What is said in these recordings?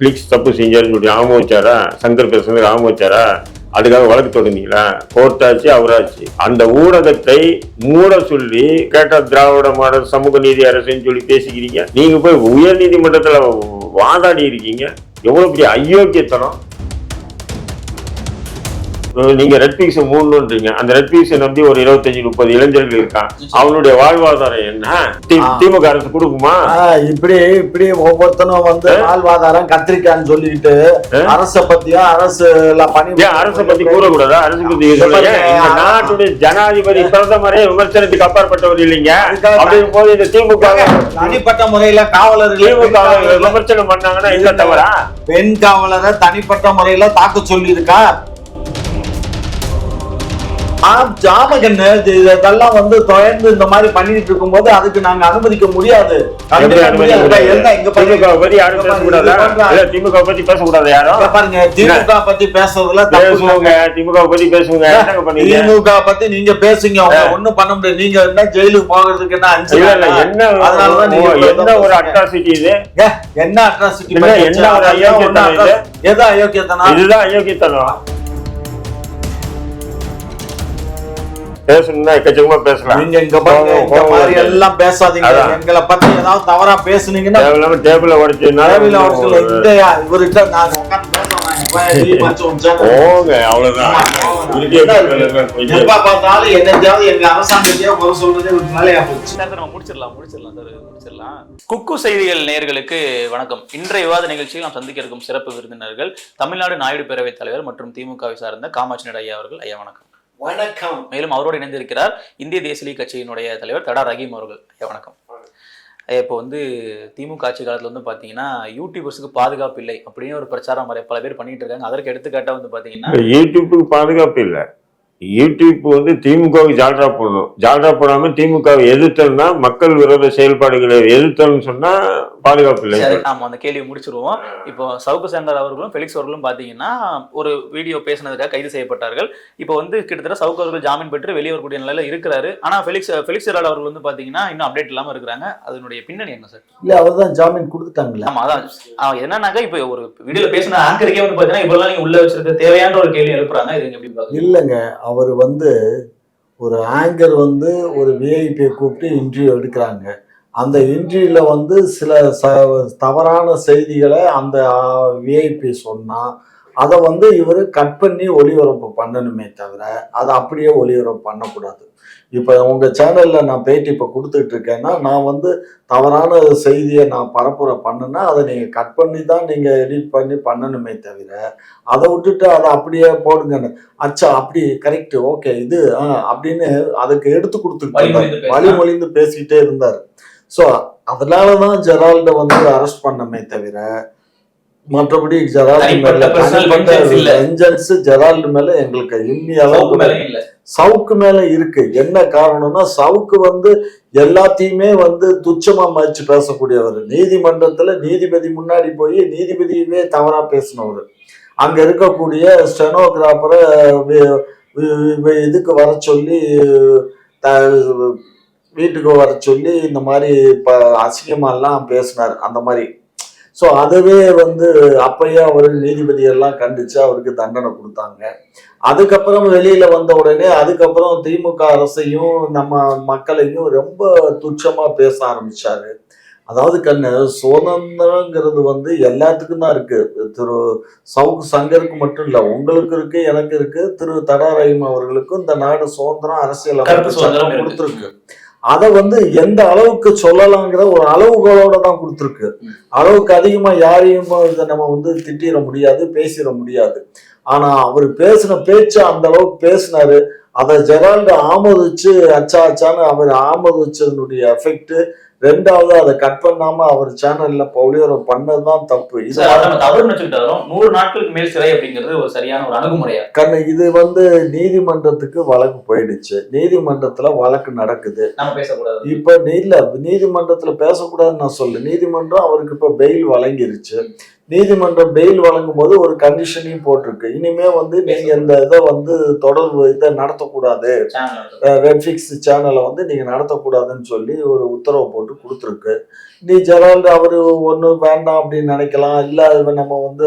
Flex தப்பு செஞ்சாருன்னு சொல்லி ஆம வச்சாரா சங்கர் பேசுறது ஆம வச்சாரா அதுக்காக வழக்கு தொடங்கிங்களா கோர்ட்டாச்சு அவராச்சு. அந்த ஊடகத்தை மூட சொல்லி கேட்ட திராவிட மாடல் சமூக நீதி அரசுன்னு சொல்லி பேசிக்கிறீங்க. நீங்க போய் உயர் நீதிமன்றத்துல வாதாடி இருக்கீங்க எவ்வளவு பெரிய அயோக்கியத்தனம். நீங்க ரெட் பீஸ் மூணுன்றீங்க. அந்த ரெட் பீஸை நம்பி ஒரு இருபத்தஞ்சு முப்பது இளைஞர்கள் இருக்கான். அவனுடைய வாழ்வாதாரம் என்ன. திமுக அரசு கொடுக்குமா? இப்படி இப்படி ஒவ்வொருத்தனும் வந்து வாழ்வாதாரம் கத்திரிக்கான்னு சொல்லிக்கிட்டு ஆ? அரச பத்தியும் அரசு பணி அரசை பத்தி கூறக்கூடாதா? அரசு பத்தி இந்த நாட்டுடைய ஜனாதிபதி பிரதமரே விமர்சனத்துக்கு அப்பாற்பட்டவர் இல்லைங்க. அப்படிங்கும் போது இந்த திமுக தனிப்பட்ட முறையில காவலர்கள் திமுக விமர்சனம் பண்ணாங்கன்னா என்ன தவறா? பெண் காவலரை தனிப்பட்ட முறையில தாக்க சொல்லி இருக்கா ஜாமகன்னு இதெல்லாம் வந்து தொடர்ந்து இந்த மாதிரி பண்ணிட்டு இருக்கும்போது அதுக்கு நாங்க அனுமதிக்க முடியாது. திமுக பத்தி பேசக்கூடாதா? யாரும்? பாருங்க. திமுக பத்தி பேசுறதுல திமுக பத்தி பண்ணீங்க? திமுக பத்தி நீங்க பேசுங்க. ஒண்ணும் பண்ண முடியாது. நீங்க என்ன ஜெயிலுக்கு போகிறதுக்கு என்ன அஞ்சு? என்ன அதனாலதான் என்ன ஒரு. அட்ராசிட்டி இது? என்ன அட்ராசிட்டி என்ன ஒரு அயோக்கியத்தனம் இது? எது அயோக்கியத்தனம்? இதுதான் அயோக்கியத்தனம். பேசணும்னா எக்கச்சக்கமா பேசலாம். நீங்க இங்க பாருங்க இந்த மாதிரி. எல்லாம் பேசாதீங்க. எங்களை பத்தி ஏதாவது தவறா பேசுனீங்கன்னா தேவையில்லாம டேபிள உடச்சுனால அவசியம் இல்லை. இந்த இவர்கிட்ட நான் உட்கார்ந்து போங்க அவ்வளவுதான். எப்ப பார்த்தாலும் என்னைக்காவது எங்க அரசாங்கத்தையே குறை சொல்றதே ஒரு வேலையா போச்சு. சார் நம்ம முடிச்சிடலாம் முடிச்சிடலாம் சார் முடிச்சிடலாம். குக்கு செய்திகள் நேயர்களுக்கு வணக்கம். இன்றைய விவாத நிகழ்ச்சியில் நாம் சந்திக்க இருக்கும் சிறப்பு விருந்தினர்கள் தமிழ்நாடு நாயுடு பேரவைத் தலைவர் மற்றும் திமுகவை சார்ந்த காமாட்சி ஐயா அவர்கள். ஐயா வணக்கம். வணக்கம். மேலும் அவரோடு இணைந்திருக்கிறார் இந்திய தேசிய லீக் கட்சியினுடைய தலைவர் தடா ரஹீம் அவர்கள். ஐயா வணக்கம். இப்போ வந்து திமுக ஆட்சி காலத்துல வந்து பாத்தீங்கன்னா யூடியூபர்ஸுக்கு பாதுகாப்பு இல்லை அப்படின்னு ஒரு பிரச்சாரம் வரை பல பேர் பண்ணிட்டு இருக்காங்க. அதற்கு எடுத்துக்காட்டா வந்து பாத்தீங்கன்னா இந்த யூடியூப்புக்கு பாதுகாப்பு இல்ல. யூடியூப் வந்து திமுகவுக்கு ஜால்ரா போடணும். ஜால்ரா போடாம திமுகவை எதிர்த்தல்னா மக்கள் விரோத செயல்பாடுகளை எதிர்த்தல்னு சொன்னா பாதுகாப்பு இல்லை சரி நாம அந்த கேள்வியை முடிச்சிருவோம். இப்போ சவுக்கு சேந்தர் அவர்களும் ஃபெலிக்ஸ் அவர்களும் பாத்தீங்கன்னா ஒரு வீடியோ பேசினதுக்காக கைது செய்யப்பட்டார்கள். இப்போ வந்து கிட்டத்தட்ட சவுக்கு அவர்கள் ஜாமீன் பெற்று வெளியே வரக்கூடிய நிலையில இருக்கிறாரு. ஆனா ஃபெலிக்ஸ் ஃபெலிக்ஸ் அவர்கள் வந்து பாத்தீங்கன்னா இன்னும் அப்டேட் இல்லாம இருக்கிறாங்க. அதனுடைய பின்னணி என்ன சார்? இல்ல அவர்தான் ஜாமீன் கொடுத்துட்டாங்களே ஆமா அதான். என்னன்னாக்கா இப்போ ஒரு வீடியோல பேசின ஆங்கருக்கே வந்து பாத்தீங்கன்னா இவ்வளவு நீங்க உள்ள வச்சிருக்க தேவையான ஒரு கேள்வி எழுப்புறாங்க. இது எப்படி இல்லைங்க அவர் வந்து ஒரு ஆங்கர் வந்து ஒரு விஐபியை கூப்பிட்டு இன்டர்வியூ எடுக்கிறாங்க. அந்த இன்டர்வியூவில் வந்து சில ச தவறான செய்திகளை அந்த விஐபி சொன்னால் அதை வந்து இவர் கட் பண்ணி ஒளிபரப்பு பண்ணணுமே தவிர அதை அப்படியே ஒளிபரப்பு பண்ணக்கூடாது. இப்போ உங்கள் சேனலில் நான் பேட்டி இப்போ கொடுத்துட்டு இருக்கேன்னா நான் வந்து தவறான செய்தியை நான் பரப்புரை பண்ணுனா அதை நீங்கள் கட் பண்ணி தான் நீங்கள் எடிட் பண்ணி பண்ணணுமே தவிர அதை விட்டுட்டு அதை அப்படியே போடுங்கன்னு. அச்சா அப்படி கரெக்ட் ஓகே இது ஆ, அப்படின்னு அதுக்கு எடுத்து கொடுத்துட்டு. வழிமொழிந்து பேசிக்கிட்டே இருந்தார். ஸோ அதனால தான் ஜெரால்ட வந்து அரெஸ்ட் பண்ணமே தவிர மற்றபடி ஜெரால்டு ஜெரால்டு மேல எங்களுக்கு இன்னி சவுக்கு மேல இல்ல. சவுக்கு மேல இருக்கு. என்ன காரணம்னா சவுக்கு வந்து எல்லாத்தையுமே வந்து துச்சமா மதிச்சு பேசக்கூடியவர். நீதிமன்றத்துல நீதிபதி முன்னாடி போய் நீதிபதியவே தவறா பேசினவர். அங்க இருக்கக்கூடிய ஸ்டெனோகிராஃபரை இதுக்கு வர சொல்லி வீட்டுக்கு வர சொல்லி இந்த மாதிரி இப்ப அசிங்கமாலாம் பேசினார் அந்த மாதிரி. ஸோ அதுவே வந்து அப்பயே அவர் நீதிபதி எல்லாம் கண்டிச்சு அவருக்கு தண்டனை கொடுத்தாங்க. அதுக்கப்புறம் வெளியில வந்த உடனே அதுக்கப்புறம் திமுக அரசையும் நம்ம மக்களையும் ரொம்ப துச்சமா பேச ஆரம்பிச்சாரு. அதாவது கண்ணு சுதந்திரங்கிறது வந்து எல்லாத்துக்கும் தான் இருக்கு. திரு சவுக்கு சங்கருக்கு மட்டும் இல்ல உங்களுக்கு இருக்கு எனக்கு இருக்கு. திரு தடா ரஹீம் அவர்களுக்கும் இந்த நாடு சுதந்திரம் அரசியல். கொடுத்துருக்கு. அதை வந்து எந்த அளவுக்கு சொல்லலாங்கிற ஒரு அளவுகளோட தான் கொடுத்துருக்கு. அளவுக்கு அதிகமா யாரையும் இதை நம்ம வந்து திட்டிட முடியாது பேசிட முடியாது. ஆனா அவர் பேசின பேச்சு அந்த அளவுக்கு பேசினாரு. அதை ஜெரால்டு ஆமோதிச்சு அச்சா அச்சான்னு அவர் ஆமோதிச்சதனுடைய எஃபெக்ட் ரெண்டாவது அதை கட் பண்ணாம அவர் சேனல்ல பவுலியரை பண்ணதுதான் தப்பு. இது தவறுன்னு வச்சுக்கிட்டாலும் நூறு நாட்களுக்கு மேல் சிறை அப்படிங்கிறது ஒரு சரியான ஒரு அணுகுமுறையா? கண்ணு இது வந்து நீதிமன்றத்துக்கு வழக்கு போயிடுச்சு. நீதிமன்றத்துல வழக்கு நடக்குது. நம்ம பேசக்கூடாது. இப்ப இல்ல நீதிமன்றத்துல பேசக்கூடாதுன்னு நான் சொல்ல நீதிமன்றம் அவருக்கு இப்ப பெயில் வழங்கிருச்சு. நீதிமன்றம் பெயில் வழங்கும் போது ஒரு கண்டிஷனையும் போட்டிருக்கு. இனிமே வந்து நீங்க இந்த இதை வந்து தொடர்பு இதை நடத்தக்கூடாது. ரெட்ஃபிக்ஸ் சேனலை வந்து நீங்க நடத்தக்கூடாதுன்னு சொல்லி ஒரு உத்தரவு போட்டு கொடுத்துருக்கு. நீ ஜெரால்டு அவரு ஒண்ணு வேண்டாம் அப்படின்னு நினைக்கலாம். இல்ல அது நம்ம வந்து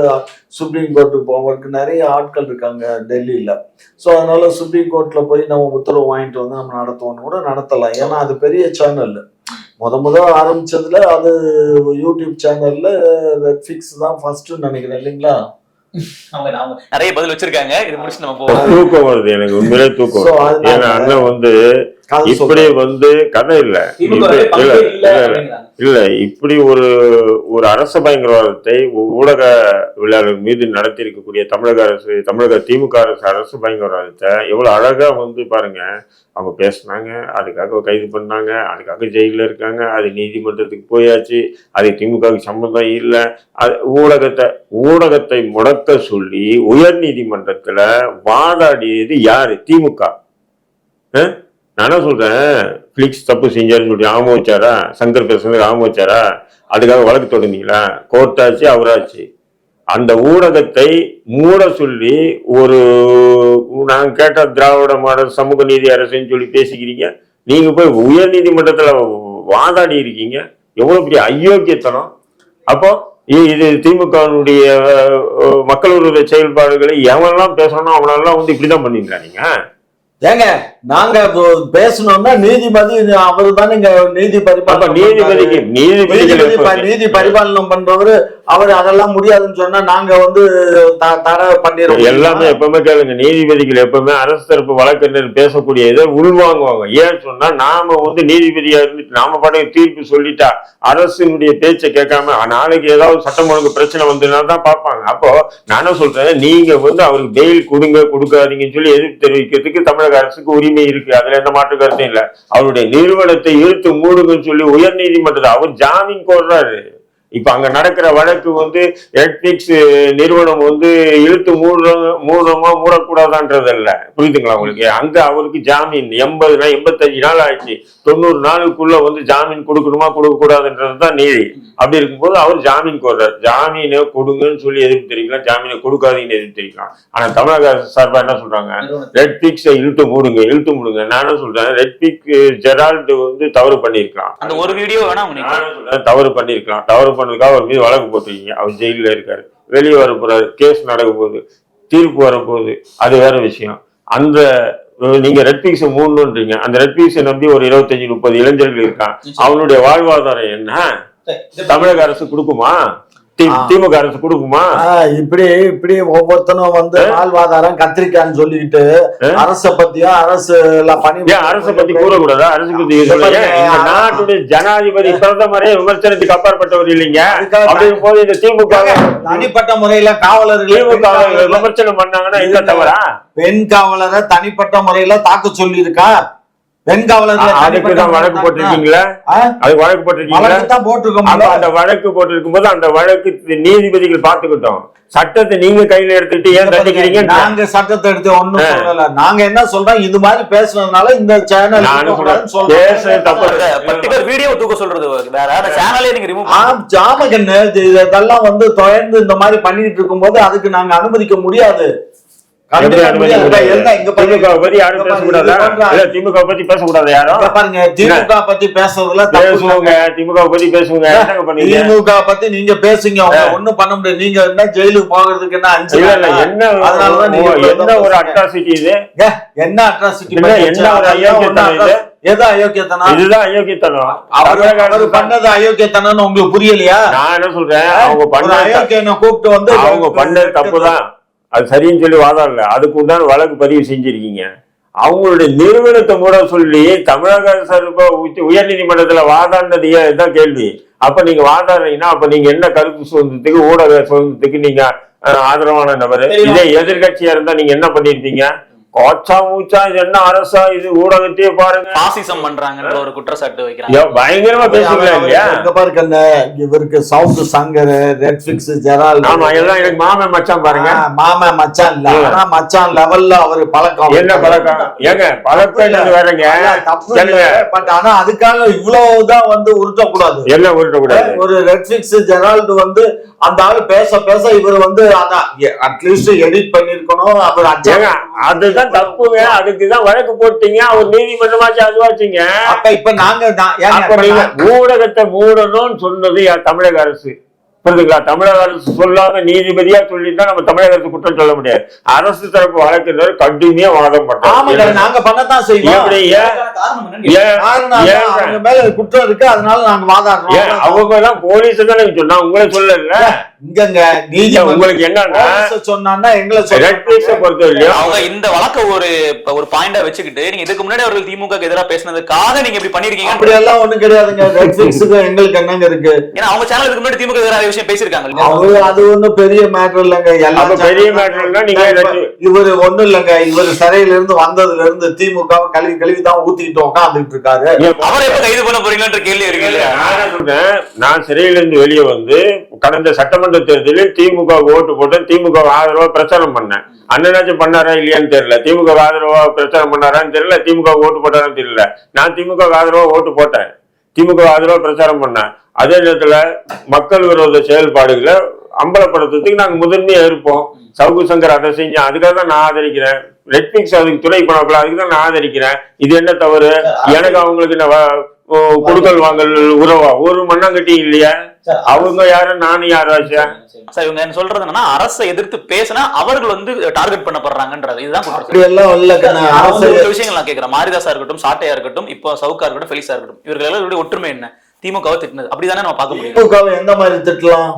சுப்ரீம் கோர்ட்டுக்கு போவதற்கு நிறைய ஆட்கள் இருக்காங்க டெல்லியில. ஸோ அதனால சுப்ரீம் கோர்ட்ல போய் நம்ம உத்தரவு வாங்கிட்டு வந்து நம்ம நடத்துவோம்னு கூட நடத்தலாம். ஏன்னா அது பெரிய சேனல் முத முத ஆரம்பிச்சதுல அது யூடியூப் சேனல்ல ரெட்ஃபிக்ஸ் தான் ஃபர்ஸ்ட் நினைக்கிறேன் இல்லைங்களா? நிறைய பதில் வச்சிருக்காங்க. இது முடிச்சு நம்ம போவோம் தூக்கம் வருது எனக்கு உண்மையிலே தூக்கம் ஏன்னா அண்ணன் வந்து இப்படி. வந்து கதை இல்ல. இல்ல இப்படி ஒரு ஒரு அரச பயங்கரவாதத்தை ஊடக விளையாளர் மீது நடத்தி இருக்கக்கூடிய தமிழக அரசு தமிழக திமுக அரசு அரசு பயங்கரவாதத்தை எவ்வளவு அழகா வந்து பாருங்க அவங்க பேசுனாங்க அதுக்காக கைது பண்ணாங்க அதுக்காக ஜெயில இருக்காங்க அது நீதிமன்றத்துக்கு போயாச்சு அது திமுகவுக்கு சம்பந்தம் இல்லை. அது ஊடகத்தை ஊடகத்தை முடக்க சொல்லி உயர் நீதிமன்றத்துல வாதாடியது யாரு? திமுக. நான் என்ன சொல்றேன்? பிளிக்ஸ் தப்பு செஞ்சாருன்னு சொல்லி ஆம வச்சாரா? சங்கர் பேசுறது ஆம வச்சாரா? அதுக்காக வழக்கு தொடர்ந்தீங்களா கோர்ட்டாச்சு அவராச்சு. அந்த ஊடகத்தை மூட சொல்லி ஒரு நாங்கள் கேட்ட திராவிட மாடல் சமூக நீதி அரசுன்னு சொல்லி பேசிக்கிறீங்க. நீங்கள் போய் உயர்நீதிமன்றத்தில் வாதாடி இருக்கீங்க. எவ்வளோ பெரிய அயோக்கியத்தனம். அப்போ இது திமுகவினுடைய மக்களுடைய செயல்பாடுகளை எவனெல்லாம் பேசணும் அவனெல்லாம் வந்து இப்படி தான் பண்ணியிருக்காங்க ஏங்க நாங்க பேசணும்னா நீதிபதி அவரு தானே இங்க நீதி பரிபாலனை நீதிபதிக்கு நீதிபதி நீதி பரிபாலனம் பண்றவரு அவர் அதெல்லாம் முடியாதுன்னு சொன்னா நாங்க வந்து த- தடை பண்ணிடுவோம் எல்லாமே எப்பவுமே கேளுங்க நீதிபதிகள் எப்பவுமே அரசு தரப்பு வழக்கறிஞர் பேசக்கூடிய இதை உள்வாங்குவாங்க. ஏன்னு சொன்னா நாம வந்து நீதிபதியா இருந்துட்டு நாம பாட்டுக்கு தீர்ப்பு சொல்லிட்டா அரசினுடைய பேச்சை கேட்காம நாளைக்கு ஏதாவது சட்டம் ஒழுங்கு பிரச்சனை வந்ததுன்னா தான் பார்ப்பாங்க. அப்போ நான் என்ன சொல்றேன் நீங்க வந்து அவருக்கு பெயில் கொடுங்க கொடுக்காதீங்கன்னு சொல்லி எதிர்ப்பு தெரிவிக்கிறதுக்கு தமிழக அரசுக்கு உரிமை இருக்கு அதுல எந்த மாற்று கருத்தும் இல்ல. அவருடைய நிறுவனத்தை இழுத்து மூடுங்கன்னு சொல்லி உயர் நீதிமன்றத்தை அவர் ஜாமீன் கோர்றாரு. இப்ப அங்க நடக்கிற வழக்கு வந்து நெட்ஃபிளிக்ஸ் நிறுவனம் வந்து இழுத்து மூடுறோம் மூடுறோமா மூடக்கூடாதான்றது இல்ல புரியுதுங்களா உங்களுக்கு? அங்க அவருக்கு ஜாமீன் எண்பது நாள் எண்பத்தஞ்சு நாள் ஆயிடுச்சு. தொண்ணூறு நாளுக்குள்ள வந்து ஜாமீன் கொடுக்கணுமா கொடுக்க கூடாதுன்றது தான் நீதி. அப்படி இருக்கும்போது அவர் ஜாமீன் கோர்றாரு. ஜாமீனை கொடுங்கன்னு சொல்லி எதிர்ப்பு தெரிவிக்கலாம். ஜாமீனை கொடுக்காதீங்கன்னு எதிர்ப்பு தெரிவிக்கலாம். ஆனா தமிழக அரசு சார்பா என்ன சொல்றாங்க? ரெட் பிக்ஸை இழுத்து மூடுங்க இழுத்து மூடுங்க. நான் என்ன சொல்றேன்? ரெட் பிக் ஜெரால்டு வந்து தவறு பண்ணியிருக்கலாம். அந்த ஒரு வீடியோ வேணா தவறு பண்ணிருக்கலாம் தவறு பண்ணதுக்காக அவர் மீது வழக்கு போட்டிருக்கீங்க. அவர் ஜெயிலில் இருக்காரு. வெளியே வர போறாரு கேஸ் நடக்க போகுது தீர்ப்பு வரப்போகுது. அது வேற விஷயம். அந்த நீங்க ரெட் பீஸ் மூணுன்றீங்க அந்த ரெட் பீஸை நம்பி ஒரு இருபத்தஞ்சு முப்பது இளைஞர்கள் இருக்கான் அவனுடைய வாழ்வாதாரம் என்ன? தமிழக அரசு கொடுக்குமா. திமுக அரசு கொடுக்குமா? இப்படி இப்படி ஒவ்வொருத்தனும் வந்து வாழ்வாதாரம் கத்திரிக்கான்னு சொல்லிக்கிட்டு அரச பத்தியும் அரசு பணி அரசை பத்தி கூறக்கூடாதா? அரசு பத்தி நாட்டுடைய ஜனாதிபதி பிரதமரே விமர்சனத்துக்கு அப்பாற்பட்டவர் இல்லைங்க? அதுக்காக அப்படி போது இந்த திமுக தனிப்பட்ட முறையில காவலர்கள் திமுக விமர்சனம் பண்ணாங்கன்னா என்ன தவறா? பெண் காவலரை தனிப்பட்ட முறையில தாக்க சொல்லி இருக்கா பெண் காவலர்களை அதுக்கு தான் வழக்கு போட்டிருக்கீங்களா? அதுக்கு வழக்கு போட்டிருக்கீங்களா? தான் போட்டிருக்கோம் அந்த வழக்கு போட்டிருக்கும் போது அந்த வழக்கு நீதிபதிகள் பாத்துக்கிட்டோம் சட்டத்தை நீங்க கையில எடுத்துட்டு ஏன் தண்டிக்கிறீங்க நாங்க சட்டத்தை எடுத்து ஒண்ணும் சொல்லல. நாங்க என்ன சொல்றோம்? இது மாதிரி பேசுனதுனால இந்த சேனல். பேசுறது தப்பு வீடியோ தூக்க சொல்றது வேற. அந்த சேனலே நீங்க ரிமூவ் ஜாமகன்னு இது- இதெல்லாம் வந்து தொடர்ந்து இந்த மாதிரி பண்ணிட்டு இருக்கும்போது அதுக்கு நாங்க அனுமதிக்க முடியாது. திமுக பத்தி யாரும் பேசக்கூடாதா? திமுக பத்தி பேசக்கூடாது யாரும்? பாருங்க திமுக பத்தி பேசுறதுல பேசுவோங்க திமுக பத்தி பேசுவோங்க. திமுக பத்தி நீங்க பேசுங்க. அவங்க ஒண்ணும் பண்ண முடியாது. நீங்க என்ன ஜெயிலுக்கு போகிறதுக்கு என்ன அஞ்சு இல்ல? என்ன அதனாலதான் என்ன ஒரு. அட்ராசிட்டி இது? என்ன அட்ராசிட்டி என்ன ஒரு இது? எது அயோக்கியத்தனம்? இதுதான் அயோக்கியத்தனம். அவர் பண்ணது அயோக்கியத்தனம்னு உங்களுக்கு புரியலையா? நான் என்ன சொல்றேன்? அவங்க பண்ண அயோக்கியனை கூப்பிட்டு வந்து அவங்க பண்ணது தப்புதான். அது சரின்னு சொல்லி வாதாடல. அதுக்கு உண்டான வழக்கு பதிவு செஞ்சிருக்கீங்க. அவங்களுடைய நிறுவனத்தை மூட சொல்லி தமிழக அரசு உயர் நீதிமன்றத்துல வாதாடினது இதுதான் கேள்வி. அப்ப நீங்க வாதாடுறீங்கன்னா அப்ப நீங்க என்ன கருத்து சுதந்திரத்துக்கு ஊடக சுதந்திரத்துக்கு நீங்க ஆதரவான நபர். இதே எதிர்கட்சியா இருந்தா நீங்க என்ன பண்ணிருப்பீங்க? மூச்சா இது என்ன அரசா இது ஊடகத்தையே பாருங்க. பாசிசம் பண்றாங்கன்ற ஒரு குற்றச்சாட்டு வைக்கிறாங்க. பயங்கரமா இல்லையா இங்க பாருங்க இவருக்கு சவுத் சங்கர் ரெட்ஃபிக்ஸ் ஜெரால்டு. ஆமா எல்லாம் எனக்கு மாமன் மச்சான் பாருங்க. மாமன் மச்சான் இல்ல. ஆனா மச்சான் லெவல்ல அவரு பழக்கம். என்ன பழக்கம்? ஏங்க பழக்கம் வேறங்க? அதான் தப்பு. பட் ஆனா அதுக்காக இவ்வளவுதான் வந்து உருட்டக்கூடாது. என்ன உருட்டக்கூடாது? ஒரு ரெட்ஃபிக்ஸ் ஜெரால்டு வந்து அந்த ஆளு பேச பேச இவர் வந்து அதான் அட்லீஸ்ட் எடிட் பண்ணிருக்கணும். அவர் அதுதான் தப்புங்க. அதுக்குதான் வழக்கு போட்டீங்க. அவர் நீதிமன்றமாச்சு அதுவாச்சுங்க அப்ப இப்ப நாங்க ஊடகத்தை மூடணும்னு சொன்னது தமிழக அரசு. புரியுதுங்களா தமிழக அரசு சொல்லாம நீதிபதியா சொல்லிதான் நம்ம தமிழக அரசு குற்றம் சொல்ல முடியாது. அரசு தரப்பு வழக்கினர் கடுமையா வாதம் பண்றாங்க நாங்க பண்ணத்தான் செய்வோம் மேல குற்றம் இருக்கு அதனால நாங்க ஏன் வாதாடுறோம். அவங்க எல்லாம் போலீஸ் தானே சொன்னா உங்களை சொல்லல. இங்கங்க நீதி உங்களுக்கு என்னன்னா சொன்னா எங்களை அவங்க இந்த வழக்க ஒரு ஒரு பாயிண்டா வச்சுக்கிட்டு நீங்க இதுக்கு முன்னாடி அவர்கள் திமுக எதிராக பேசினதுக்காக நீங்க இப்படி பண்ணிருக்கீங்க. அப்படி எல்லாம் ஒண்ணும் கிடையாதுங்க. நெட்ஃபிளிக்ஸுக்கு எங்களுக்கு என்னங்க இருக்கு? ஏன்னா அவங்க சேனல் இதுக்கு முன்னாடி திமுக எதிராக விஷயம் பேசியிருக்காங்க. அவரு அது ஒண்ணும் பெரிய மேட்டர் இல்லைங்க. எல்லா அப்ப பெரிய இல்லைன்னா நீங்க இவரு ஒண்ணும் இல்லைங்க. இவரு சிறையில இருந்து வந்ததுல இருந்து திமுக கழுவி கழுவி தான் ஊத்திக்கிட்டு உட்காந்துட்டு இருக்காரு. அவரை எப்ப கைது பண்ண போறீங்கன்ற கேள்வி இருக்கு நான் சொல்றேன். நான் சிறையிலிருந்து வெளியே வந்து கடந்த சட்டமன்ற தேர்தலில் திமுக ஓட்டு போட்டு திமுக ஆதரவா பிரச்சாரம் பண்ணேன். அண்ணனாச்சும் பண்ணாரா இல்லையான்னு தெரியல. திமுக ஆதரவா பிரச்சாரம் பண்ணாரான்னு தெரியல. திமுக ஓட்டு போட்டாரான்னு தெரியல. நான் திமுக ஆதரவா ஓட்டு போட்டேன். திமுக ஆதரவா பிரச்சாரம் பண்ணேன். அதே நேரத்துல மக்கள் விரோத செயல்பாடுகளை அம்பலப்படுத்துறதுக்கு நாங்க முதன்மையா இருப்போம் சவுகு சங்கர் அதை செஞ்சேன். அதுக்காக தான் நான் ஆதரிக்கிறேன். நெட்ஃபிளிக்ஸ் அதுக்கு துணை பண்ணப்பல அதுக்கு தான் நான் ஆதரிக்கிறேன். இது என்ன தவறு? எனக்கு அவங்களுக்கு கொடுக்கல் வாங்கல் உறவா? ஒரு மண்ணாங்கட்டி இல்லையா? அவங்க யாரு? நானும் யாராச்சா சார் இவங்க என்ன சொல்றது என்னன்னா அரசை எதிர்த்து பேசினா அவர்கள் வந்து டார்கெட் பண்ணப்படுறாங்கன்றது. இதுதான். அப்படி எல்லாம் ஒரு விஷயங்கள் நான் கேட்கிறேன் மாரிதாசா இருக்கட்டும் சாட்டையா இருக்கட்டும் இப்போ சவுக்கா இருக்கட்டும் ஃபெலிக்ஸா இருக்கட்டும் இவர்கள் எல்லாருடைய ஒற்றுமை என்ன? திமுகவை திட்டினது. அப்படிதானே நம்ம பார்க்க முடியும். திமுகவை எந்த மாதிரி திட்டலாம்?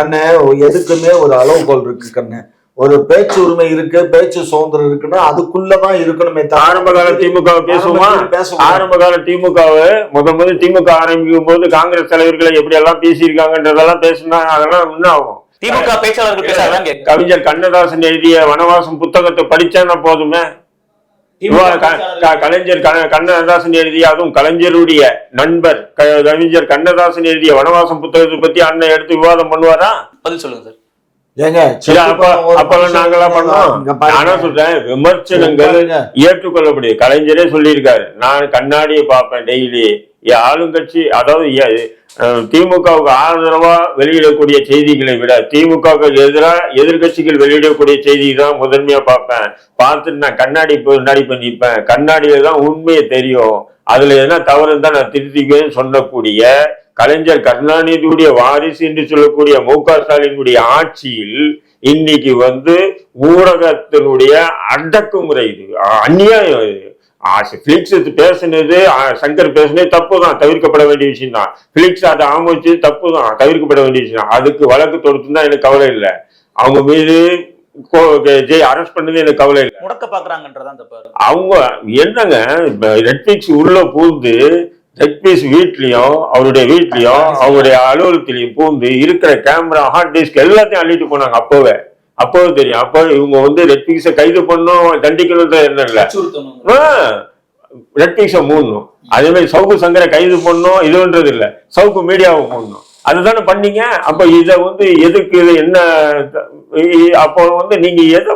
கண்ணு எதுக்குமே ஒரு அளவுகோல் இருக்கு கண்ணு. ஒரு பேச்சு உரிமை இருக்கு பேச்சு சுதந்திரம் இருக்குன்னா அதுக்குள்ளதான் இருக்கணுமே ஆரம்ப கால திமுக பேசக்கூடாது. ஆரம்ப கால திமுகவை முத முதல் திமுக ஆரம்பிக்கும் போது காங்கிரஸ் தலைவர்களை எப்படி எல்லாம் பேசியிருக்காங்கன்றதெல்லாம் பேசினா அதெல்லாம் இன்னும் ஆகும் திமுக பேச்சாளர்கள் பேசாதான் கேட்க கவிஞர் கண்ணதாசன் எழுதிய வனவாசம் புத்தகத்தை படிச்சானா போதுமே. கலைஞர் க- கண்ணதாசன் எழுதிய அதுவும் கலைஞருடைய நண்பர் க- கவிஞர் கண்ணதாசன் எழுதிய வனவாசம் புத்தகத்தை பத்தி அண்ணன் எடுத்து விவாதம் பண்ணுவாரா? பதில் சொல்லுங்க சார். ஏங்க நாங்கெல்லாம் பண்ணோம். நானும் சொல்றேன் விமர்சனங்கள் பாருங்க. ஏற்றுக்கொள்ளப்படுது கலைஞரே சொல்லியிருக்காரு. நான் கண்ணாடியை பார்ப்பேன் டெய்லி ஆளுங்கட்சி அதாவது திமுகவுக்கு ஆதரவா வெளியிடக்கூடிய செய்திகளை விட திமுகவுக்கு எதிராக எதிர்கட்சிகள் வெளியிடக்கூடிய செய்தி தான் முதன்மையா பார்ப்பேன். பார்த்துட்டு நான் கண்ணாடி முன்னாடி போய் நிற்பேன் கண்ணாடியில தான் உண்மையை தெரியும். அதுல எதனா தவறு தான் நான் திருத்திக்குவேன் சொல்லக்கூடிய கலைஞர் கருணாநிதியுடைய வாரிசு என்று சொல்லக்கூடிய மு க ஸ்டாலினுடைய ஆட்சியில் இன்னைக்கு வந்து ஊடகத்தினுடைய அடக்குமுறை இது. அந்நியாயம் இது. பிலிக்ஸ் பேசுனது சங்கர் பேசுனது தப்பு தான் தவிர்க்கப்பட வேண்டிய விஷயம் தான் பிலிக்ஸ் அதை ஆமோச்சு தப்பு தான் தவிர்க்கப்பட வேண்டிய விஷயம் தான் அதுக்கு வழக்கு தொடுத்து தான் எனக்கு கவலை இல்லை. அவங்க மீது ஜெய் அரெஸ்ட் பண்ணது எனக்கு கவலை இல்லை. முடக்க பாக்குறாங்கன்றதான் தப்பு அவங்க என்னங்க நெட்ஃபிளிக்ஸ் உள்ள பூந்து நெட்ஃபிளிக்ஸ் வீட்லயும் அவருடைய வீட்லயும் அவருடைய அலுவலகத்திலையும் பூந்து இருக்கிற கேமரா ஹார்ட் டிஸ்க் எல்லாத்தையும் அள்ளிட்டு போனாங்க அப்போவே. அப்போவே தெரியும். அப்போ இவங்க வந்து நெட்ஃபிளிக்ஸை கைது பண்ணும் தண்டிக்கணுன்ற என்ன இல்லை. நெட்ஃபிளிக்ஸை மூடணும். அதே மாதிரி சவுக்கு சங்கரை கைது பண்ணணும் இதுன்றது இல்ல. சவுக்கு மீடியாவை மூடணும். அதுதானே பண்ணீங்க? அப்ப இத வந்து எதுக்கு இது என்ன அப்போ வந்து நீங்க எதை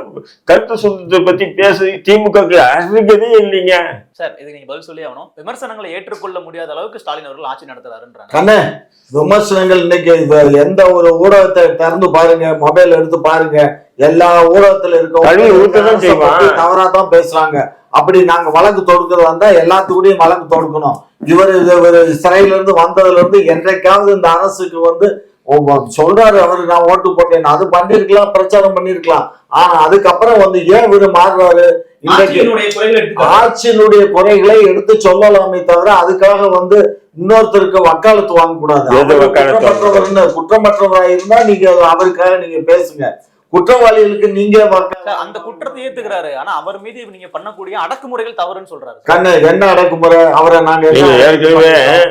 கருத்து சுதந்திரத்தை பத்தி பேச திமுகக்கு அறிவிக்கதே இல்லைங்க. சார் இதுக்கு நீங்க பதில் சொல்லி ஆகணும். விமர்சனங்களை ஏற்றுக்கொள்ள முடியாத அளவுக்கு ஸ்டாலின் அவர்கள் ஆட்சி நடத்துறாருன்றாங்க. கண்ணே விமர்சனங்கள் இன்னைக்கு எந்த ஒரு ஊடகத்தை திறந்து பாருங்க மொபைல் எடுத்து பாருங்க. எல்லா ஊடகத்துல இருக்க செய்வான். தவறா தான் பேசுறாங்க. அப்படி நாங்க வழக்கு தொடுக்கிறதா இருந்தா எல்லாத்துக்கூடயும் வழக்கு தொடுக்கணும். இவர் இவர் சிறையில இருந்து வந்ததுல இருந்து என்றைக்காவது இந்த அரசுக்கு வந்து சொல்றாரு அவரு நான் ஓட்டு போட்டேன் அது பண்ணிருக்கலாம் பிரச்சாரம் பண்ணிருக்கலாம் ஆனா அதுக்கப்புறம் வந்து ஏன் இவரு மாறுறாரு? இன்னைக்கு ஆட்சியினுடைய குறைகளை எடுத்து சொல்லலாமே தவிர அதுக்காக வந்து இன்னொருத்தருக்கு வக்காலத்து வாங்க கூடாது குற்றமற்றவராக இருந்தா நீங்க அவருக்காக நீங்க பேசுங்க. குற்றவாளிகளுக்கு நீங்க அந்த குற்றத்தை ஏத்துக்கிறாரு. ஆனா அவர் மீது நீங்க பண்ணக்கூடிய அடக்குமுறைகள் தவறுன்னு சொல்றாரு. கண்ணு என்ன அடக்குமுறை அவரை நாங்க ஏற்கனவே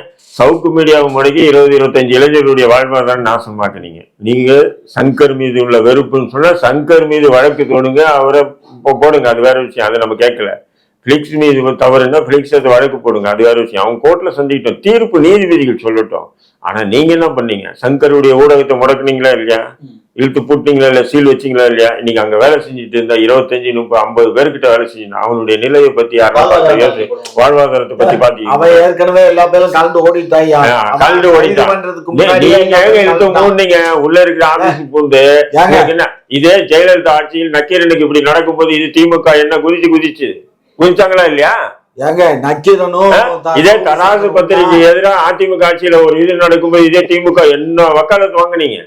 சவுக்கு மீடியாவை முடக்கி இருபது இருபத்தஞ்சு இளைஞர்களுடைய வாழ்வாதாரம் நாசமாக்குனீங்க நீங்க சங்கர் மீது உள்ள வெறுப்புன்னு சொன்னா சங்கர் மீது வழக்கு தோணுங்க அவரை போ- போடுங்க. அது வேற விஷயம் அதை நம்ம கேட்கல. பிளிக்ஸ் மீது தவறுனா பிளிக்ஸ் அது வழக்கு போடுங்க. அது வேற விஷயம். அவங்க கோர்ட்ல சந்திக்கிட்டோம். தீர்ப்பு நீதிபதிகள் சொல்லட்டும். ஆனா நீங்க என்ன பண்ணீங்க? சங்கருடைய ஊடகத்தை முடக்குனீங்களா இல்லையா. இழுத்து பூட்டிங்களா இல்லையா? சீல் வச்சீங்களா இல்லையா? இன்னைக்கு அங்க வேலை செஞ்சுட்டு இருந்தா இருபத்தஞ்சு முப்பது ஐம்பது பேர்கிட்ட வேலை செஞ்சு அவனுடைய நிலையை பத்தி வாழ்வாதாரத்தை பத்தி. பாத்தீங்க. அவன் ஏற்கனவே எல்லா பேரும் கலந்து ஓடிட்டாயா கலந்து ஓடிட்டான். நீங்க உள்ள இருக்கிற ஆபீஸ் பூந்து என்ன? இதே ஜெயலலிதா ஆட்சியில் நக்கீரனுக்கு இப்படி நடக்கும்போது இது திமுக என்ன குதிச்சு குதிச்சு? குதிச்சாங்களா இல்லையா? ஏங்க நக்கீரனும்? இதே தராசு பத்திரிகை எதிராக அதிமுக ஆட்சியில ஒரு இது நடக்கும்போது இதே திமுக என்ன வக்காலத்து வாங்குனீங்க?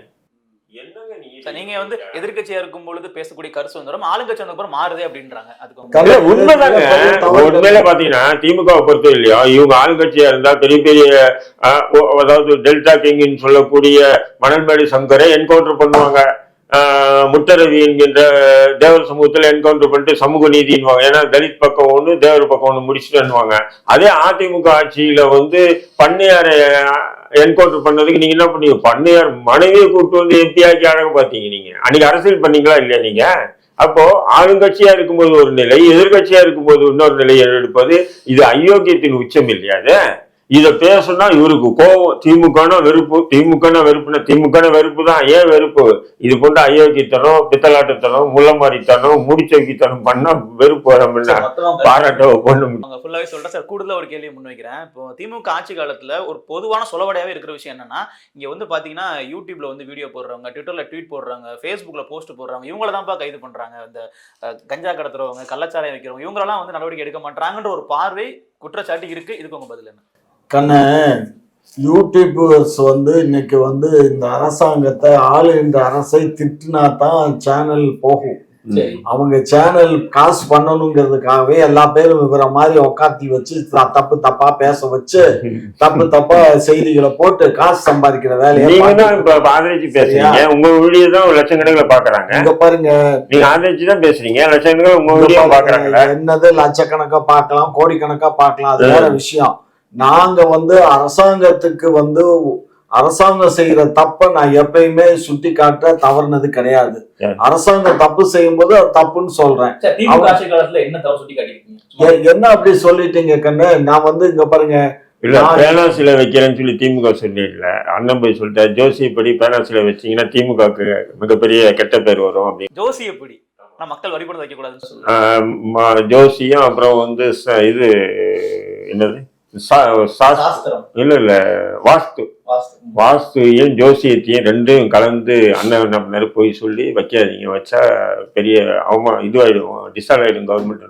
என்னங்க நீங்க சார், நீங்க வந்து எதிர்க்கட்சியா? இருக்கும் பொழுது பேசக்கூடிய கருத்து சுதந்திரம் ஆளுங்கட்சி வந்த அப்புறம் மாறுதே அப்படின்றாங்க. அதுக்கு கரு- உண்மைதாங்க. உண்மையில பாத்தீங்கன்னா திமுகவை பொறுத்த இல்லையா? இவங்க ஆளுங்கட்சியா இருந்தா பெரிய பெரிய அதாவது டெல்டா கிங்னு சொல்லக்கூடிய மணல்மேடு சங்கரை என்கவுண்டர் பண்ணுவாங்க. முத்தரவி என்கின்ற தேவர் சமூகத்துல என்கவுண்டர் பண்ணிட்டு சமூக நீதின்னுவாங்க. ஏன்னா தலித் பக்கம் ஒண்ணு தேவர் பக்கம் ஒண்ணு முடிச்சுட்டுன்னுவாங்க அதே அதிமுக ஆட்சியில வந்து பண்ணையாரை என்கவுண்டர் பண்ணதுக்கு நீங்க என்ன பண்ணீங்க? பண்ணையார் மனைவியை கூப்பிட்டு வந்து எம்பியாக்கி அழகு பார்த்தீங்க நீங்க. அன்னைக்கு அரசியல் பண்ணீங்களா இல்லையா நீங்க? அப்போ ஆளுங்கட்சியா இருக்கும்போது ஒரு நிலை எதிர்கட்சியா இருக்கும்போது இன்னொரு நிலையை எடுப்பது இது அயோக்கியத்தின் உச்சம் இல்லையா அது? இதை பேசணும்னா இவருக்கு கோவம். திமுகனா வெறுப்பு. திமுகனா வெறுப்புனா திமுகனா வெறுப்பு தான் ஏன் வெறுப்பு? இது போன்ற அயோக்கியத்தனம் பித்தலாட்டத்தனம் முள்ளமாரித்தனம் முடிச்சோக்கித்தனம் பண்ணா வெறுப்பு மொத்தமா பாராட்ட பொண்ணு. அவங்க ஃபுல்லாவே சொல்றேன். சார் கூடுதலா ஒரு கேள்வி முன்வைக்கிறேன் இப்போ திமுக ஆட்சி காலத்துல ஒரு பொதுவான சொலவடையாவே இருக்கிற விஷயம் என்னன்னா இங்க வந்து பாத்தீங்கன்னா யூடியூப்ல வந்து வீடியோ போடுறவங்க ட்விட்டர்ல ட்வீட் போடுறாங்க ஃபேஸ்புக்ல போஸ்ட் போடுறாங்க இவங்கள தான்ப்பா கைது பண்றாங்க. இந்த கஞ்சா கடத்துறவங்க கள்ளச்சாராயம் வைக்கிறவங்க இவங்களெல்லாம் வந்து நடவடிக்கை எடுக்க மாட்டாங்கன்ற ஒரு பார்வை குற்றச்சாட்டு இருக்கு. இதுக்கு உங்க பதில் என்ன? கண்ணு யூடியூபர்ஸ் வந்து இன்னைக்கு வந்து இந்த அரசாங்கத்தை ஆளுகின்ற அரசை திட்டினா தான் சேனல் போகும் அவங்க சேனல் காசு பண்ணணுங்கிறதுக்காகவே எல்லா பேரும் இவர மாதிரி உக்காத்தி வச்சு தப்பு தப்பா பேச வச்சு தப்பு தப்பா செய்திகளை போட்டு காசு சம்பாதிக்கிற வேலையை இப்ப ஆதரிச்சு பேசுறீங்க. உங்க வீடியோ தான் ஒரு லட்சக்கணக்கில் பாக்குறாங்க. இங்க பாருங்க. நீங்க ஆதரிச்சு தான் பேசுறீங்க. லட்சக்கணக்கில் உங்க வீடியோ பாக்குறாங்கல்ல. என்னது லட்சக்கணக்கா பார்க்கலாம் கோடிக்கணக்கா பார்க்கலாம் அது வேற விஷயம். நாங்க வந்து அரசாங்கத்துக்கு வந்து அரசாங்கம் செய்யற தப்ப நான் எப்பயுமே சுட்டி காட்ட தவறுனது கிடையாது. அரசாங்கம் தப்பு செய்யும் போது அது தப்புன்னு சொல்றேன். என்ன அப்படி சொல்லிட்டீங்க கண்ணு? நான் வந்து இங்க பாருங்க இல்ல பேனா சிலை வைக்கிறேன்னு சொல்லி திமுக சொல்லிடல அண்ணன் போய் சொல்லிட்டாரு ஜோசி படி பேனா சிலை வச்சீங்கன்னா திமுகவுக்கு மிகப்பெரிய கெட்ட பேர் வரும் அப்படின்னு. ஜோசி எப்படி ஆனா மக்கள் வரிபடம் வைக்க கூடாதுன்னு சொல்லுங்க. ஆஹ் ம- ஜோசியும் அப்புறம் வந்து இது என்னது? இல்ல இல்ல வாஸ்து. வாஸ்துவையும் ஜோசியத்தையும் ரெண்டும் கலந்து அண்ணன் என்ன பண்ணாரு போய் சொல்லி வைக்காதீங்க. வச்சா பெரிய அவமா இதுவாயிடும். டிசால் ஆயிடும் கவர்மெண்ட்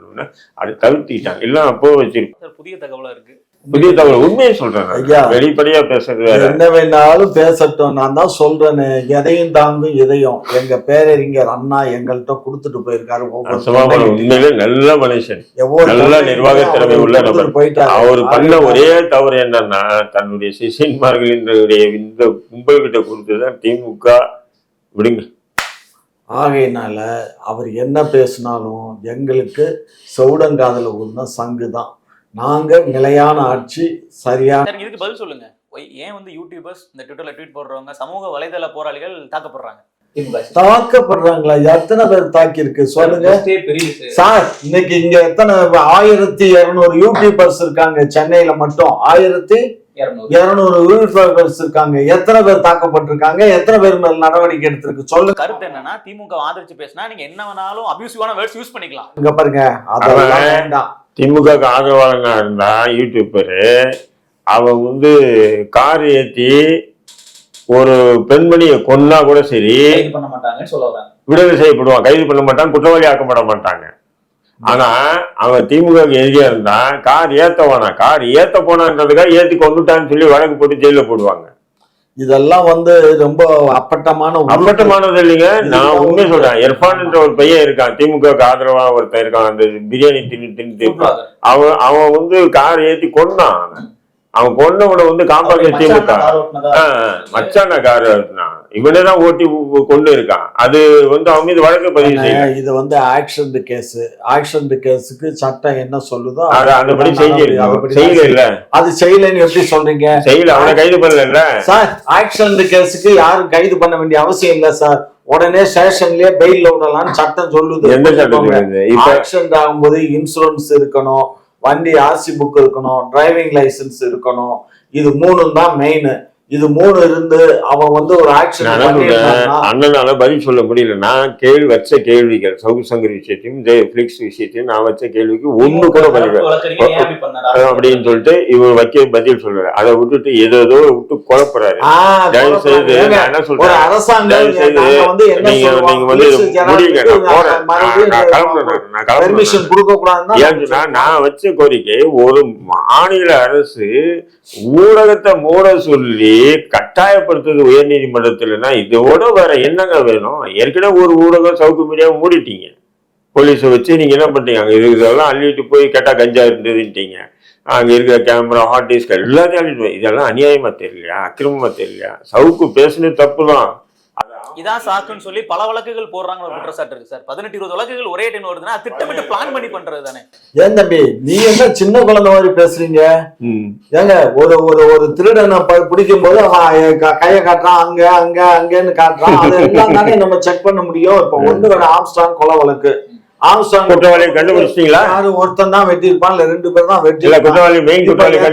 அதை தவிர்த்துக்கிட்டாங்க. எல்லாம் அப்போ வச்சிருக்கோம். சார் புதிய தகவலா இருக்கு. புதிய தகவல் உண்மையை சொல்றேன். வெளிப்படையா பேசுறது என்ன வேணாலும் பேசட்டும். நான் தான் சொல்றேனே. எதையும் தாங்கும் இதயம் எங்க பேரறிஞர் அண்ணா எங்கள்கிட்ட கொடுத்துட்டு போயிருக்காரு. உண்மையிலே நல்ல மனுஷன். நல்ல நிர்வாக திறமை உள்ள நபர். போயிட்டாரு. அவர் பண்ண ஒரே தவறு என்னன்னா தன்னுடைய சிஷியன்மார்களின் இந்த கும்பல் கிட்ட கொடுத்துதான் திமுக. விடுங்க. ஆகையினால அவர் என்ன பேசினாலும் எங்களுக்கு செவுடங்காதல ஊர்னா சங்கு தான் நாங்க நிலையான ஆட்சி சரியான சரி இதுக்கு பதில் சொல்லுங்க. ஒய்- ஏன் வந்து யூடியூபர்ஸ் இந்த ட்விட்டர்ல ட்வீட் போடுறவங்க சமூக வலைதள போராளிகள் தாக்கப்படுறாங்க? தாக்கப்படுறாங்களா? எத்தனை பேர் தாக்கி இருக்கு சொல்லுங்க சார் இன்னைக்கு இங்க எத்தனை ஆயிரத்தி இருநூறு யூடியூபர்ஸ் இருக்காங்க சென்னையில மட்டும். ஆயிரத்தி இருநூறு. யூடியூபர்ஸ் இருக்காங்க. எத்தனை பேர் தாக்கப்பட்டிருக்காங்க? எத்தனை பேர் மேல நடவடிக்கை எடுத்திருக்கு? சொல்லுங்க. கருத்து என்னன்னா திமுக ஆதரிச்சு பேசினா நீங்க என்ன வேணாலும் அபியூசிவான வேர்ட்ஸ் யூஸ் பண்ணிக்கலாம். இங்க பாருங்க. அதெல்லாம் திமுக ஆதரவாளனா இருந்தா யூடியூபரு அவன் வந்து கார் ஏத்தி ஒரு பெண்மணியை கொன்னா கூட சரி பண்ண மாட்டாங்கன்னு சொல்ல வராங்க. விடுதலை செய்யப்படுவான். கைது பண்ண மாட்டான் குற்றவாளி ஆக்கப்பட மாட்டாங்க. ஆனா அவன் திமுக எதிரியா இருந்தா கார் ஏத்த வேணாம் கார் ஏத்த போனான்றதுக்காக ஏத்தி கொண்டுட்டான்னு சொல்லி வழக்கு போட்டு ஜெயில போடுவாங்க. இதெல்லாம் வந்து ரொம்ப அப்பட்டமான. அப்பட்டமானது இல்லைங்க. நான் உண்மை சொல்றேன். இர்ஃபான் என்ற ஒரு பையன் இருக்கான். திமுக ஆதரவா ஒருத்தன் இருக்கான். அந்த பிரியாணி தின்னு தின்னு தின்னு. அவன் அவன் வந்து கார் ஏத்தி கொண்டான் அவன். அவன் பொண்ணோட வந்து காம்பாக்க திமுக மச்சான கார் இவனே தான் ஓட்டி கொண்டு இருக்கான். அது வந்து அவன் மீது வழக்கு பதிவு செய்யல. இது வந்து ஆக்சிடென்ட் கேஸ் ஆக்சிடென்ட் கேஸுக்கு சட்டம் என்ன சொல்லுதோ அது அந்தபடி செய்யல அதுபடி செய்யல இல்ல. அது செய்யலைன்னு எப்படி சொல்றீங்க? செய்யல அவனை கைது பண்ணல. சார் ஆக்சிடென்ட் கேஸுக்கு யாரும் கைது பண்ண வேண்டிய அவசியம் இல்ல சார். உடனே ஸ்டேஷன்லயே பெயில் விடலாம்னு சட்டம் சொல்லுது. ஆக்சிடென்ட் ஆகும்போது இன்சூரன்ஸ் இருக்கணும். வண்டி ஆர்சி புக் இருக்கணும் டிரைவிங் லைசன்ஸ் இருக்கணும். இது மூணும் தான் மெயின் இது மூணு இருந்து அவன் வந்து ஒரு ஆக்சிடென்ட் அண்ணனால பதில் சொல்ல முடியல. நான் கேள்வி வச்ச கேள்விகள் சவுக்கு சங்கர் விஷயத்தையும் ஜெய பிளிக்ஸ் விஷயத்தையும் நான் வச்ச கேள்விக்கு ஒண்ணு கூட பதில் அப்படின்னு சொல்லிட்டு இவர் வைக்க பதில் சொல்லல அதை விட்டுட்டு ஏதோ ஏதோ விட்டு குழப்புறாரு. தயவு செய்து என்ன ஒரு சொல்றேன்? அரசாங்கம் தயவு செய்து நாங்க வந்து என்ன நீங்க வந்து முடியுங்க. நான் போறேன். நான் கிளம்புறேன். நான் கிளம்புறேன். கொடுக்க கூடாதுன்னா நான் வச்ச கோரிக்கை ஒரு மாநில அரசு ஊடகத்தை மூட சொல்லி கட்டாயப்படுத்துறது உயர்நீதிமன்றத்தில்னா இதோட வேற என்னங்க வேணும்? ஏற்கனவே ஒரு ஊடகம் சவுக்கு மீடியா மூடிட்டீங்க. போலீஸை வச்சு நீங்க என்ன பண்றீங்க? அங்க இதெல்லாம் அள்ளிட்டு போய் கேட்டா கஞ்சா இருந்ததுன்ட்டீங்க. அங்க இருக்கிற கேமரா ஹார்ட் டிஸ்க் எல்லாத்தையும் அள்ளிட்டு போய் இதெல்லாம் அநியாயமா தெரியலையா? அக்கிரமமா தெரியலையா? சவுக்கு பேசுனது தப்பு தான் இதான் சாக்குன்னு சொல்லி பல வழக்குகள் போடுறாங்க ஒரு குற்றச்சாட்டு இருக்கு சார். பதினெட்டு இருபது வழக்குகள் ஒரே டைம் வருதுன்னா திட்டமிட்டு பிளான் பண்ணி பண்றது தானே. ஏன் தம்பி நீ என்ன சின்ன குழந்தை மாதிரி பேசுறீங்க? ம். ஏங்க ஒரு ஒரு ஒரு திருடனை பிடிக்கும் போது கையை காட்டுறான் அங்க அங்க அங்கன்னு காட்டுறான். அது எல்லாம் தானே நம்ம செக் பண்ண முடியும். இப்ப வேற ஆம்ஸ்டாங் கொலை வழக்கு. ஆம்ஸ்டாங் குற்றவாளியை கண்டுபிடிச்சிட்டீங்களா? யாரு? ஒருத்தன் தான் வெட்டி இருப்பான் இல்ல ரெண்டு பேர் தான் வெட்டி இல்ல. குற்றவாளி மெயின் குற்றவாளி இல்ல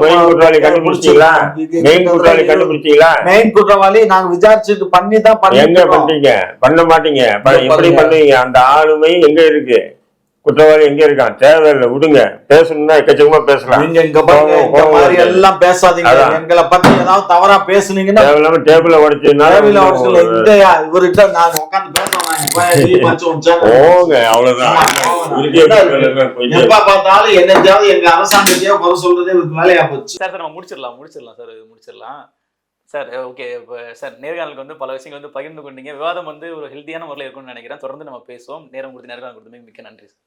மெயின் குற்றவாளி கா- கண்டுபிடிச்சிங்களா இது- மெயின் குற்றவாளி கண்டுபிடிச்சிங்களா மெயின் குற்றவாளி நாங்க விசாரிச்சுட்டு பண்ணி தான் எங்க பண்றீங்க? பண்ண மாட்டீங்க. எப்படி. பண்ணுவீங்க. அந்த ஆளுமை எங்க இருக்கு? குற்றவாளி எங்க இருக்கான்? தேவையில்லை விடுங்க. பேசணும்னா எக்கச்சக்கமா பேசலாம். நீங்க இங்க பாருங்க இந்த மாதிரி. எல்லாம் பேசாதீங்க. எங்களை பத்தி ஏதாவது தவறா பேசுனீங்கன்னா தேவையில்லாம டேபிள உடச்சதுனால அவசியம் இல்லை. இந்த இவர்கிட்ட நான் உட்கார்ந்து பேசுறேன். போங்க அவ்வளவுதான். எப்ப பார்த்தாலும் என்னைக்காவது எங்க அரசாங்கத்தையோ குறை சொல்றதே வேலையா போச்சு. சார் சார் நம்ம முடிச்சிடலாம் முடிச்சிடலாம் சார் இது முடிச்சிடலாம். சார் ஓகே இப்போ சார் நேர்காணலுக்கு வந்து பல விஷயங்கள் வந்து பகிர்ந்து கொண்டீங்க. விவாதம் வந்து ஒரு ஹெல்த்தியான முறையில் இருக்கும்னு நினைக்கிறேன். தொடர்ந்து நம்ம பேசுவோம். நேரம் கொடுத்து நேர்காணல் கொடுத்தமைக்கு மிக்க நன்றி சார்.